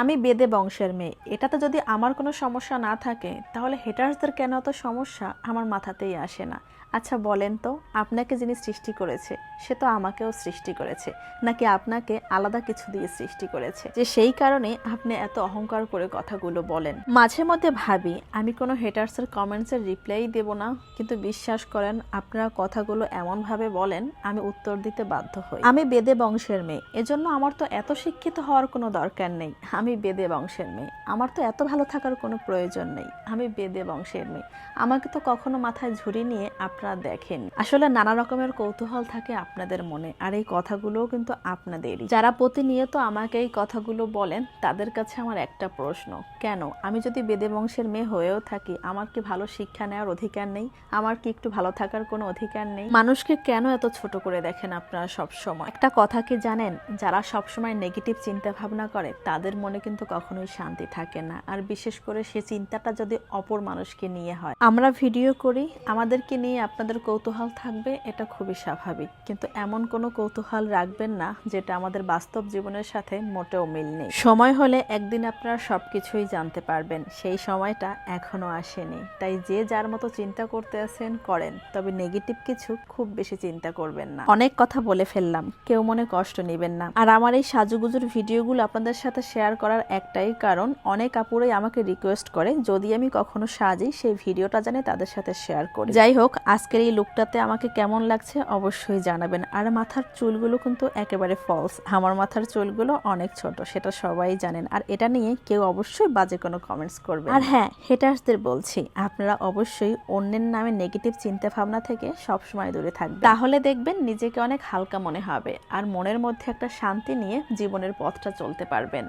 আমি বেদে বংশের মেয়ে। এটাতে যদি আমার কোনো সমস্যা না থাকে, তাহলে হেটার্সদের কেন এত সমস্যা? আমার মাথাতেই আসে না। আচ্ছা বলেন তো আপনাকে যিনি সৃষ্টি করেছে, সে তো আমাকেও সৃষ্টি করেছে। নাকি আপনাকে আলাদা কিছু দিয়ে সৃষ্টি করেছে? যে সেই কারণে আপনি এত অহংকার করে কথাগুলো বলেন। মাঝে মধ্যে ভাবি, আমি কোনো হেটার্সের কমেন্টসের রিপ্লাই দেব না। কিন্তু বিশ্বাস করেন, আপনারা কথাগুলো এমনভাবে বলেন, আমি উত্তর দিতে বাধ্য হই। আমি বেদে বংশের মেয়ে। এজন্য আমার তো এত শিক্ষিত হওয়ার কোনো দরকার নেই। আমি বেদে বংশের মেয়ে। আমার তো এত ভালো থাকার কোনো প্রয়োজন নেই। আমি বেদে বংশের মেয়ে। আমাকে তো কখনো মাথায় ঝুড়ি নিয়ে আপনারা দেখেন। আসলে নানা রকমের কৌতূহল থাকে আপনাদের মনে, আর এই কথাগুলোও কিন্তু আপনাদেরই। যারা প্রতিনিয়ত আমাকে এই কথাগুলো বলেন, তাদের কাছে আমার একটা প্রশ্ন, কেন? আমি যদি বেদে বংশের মেয়ে হয়েও থাকি, আমার কি ভালো শিক্ষা নেওয়ার অধিকার নেই? আমার কি একটু ভালো থাকার কোনো অধিকার নেই? মানুষকে কেন এত ছোট করে দেখেন আপনারা সব সময় একটা কথা কি জানেন? যারা সব সময় নেগেটিভ চিন্তা ভাবনা করে, তাদের মনে কিন্তু কখনোই শান্তি থাকে না। আর বিশেষ করে সে চিন্তাটা যদি অপর মানুষকে নিয়ে হয়। আমরা ভিডিও করি, আমাদেরকে নিয়ে আপনাদের কৌতূহল থাকবে, এটা খুবই স্বাভাবিক। কিন্তু এমন কোনো কৌতূহল রাখবেন না, যেটা আমাদের বাস্তব জীবনের সাথে মোটেও মিল নেই। সময় হলে একদিন আপনারা সবকিছুই জানতে পারবেন। সেই সময়টা এখনও আসেনি। তাই যে যার মতো চিন্তা করতে আছেন, করেন। তবে নেগেটিভ কিছু খুব বেশি চিন্তা করবেন না। অনেক কথা বলে ফেললাম। কেউ মনে কষ্ট নেবেন না। আর আমার এই সাজুগুজুর ভিডিওগুলো আপনাদের সাথে শেয়ার করার একটাই কারণ অনেক আপুরাই আমাকে রিকোয়েস্ট করে যদি আমি কখনো সাজি সেই ভিডিওটা জানি তাদের সাথে শেয়ার করি। যাই হোক আজকের এই লুকটাতে আমাকে কেমন লাগছে অবশ্যই জানাবেন। আর মাথার চুলগুলো কিন্তু একেবারে ফলস আমার মাথার চুলগুলো অনেক ছোট সেটা সবাই জানেন। আর এটা নিয়ে কেউ অবশ্যই বাজে কোনো কমেন্টস করবে আর হ্যাঁ হেটার্সদের বলছি আপনারা অবশ্যই অন্যের নামে নেগেটিভ চিন্তা ভাবনা থেকে সবসময় দূরে থাকবেন। তাহলে দেখবেন নিজেকে অনেক হালকা মনে হবে আর মনের মধ্যে একটা শান্তি নিয়ে জীবনের পথটা চলতে পারবেন।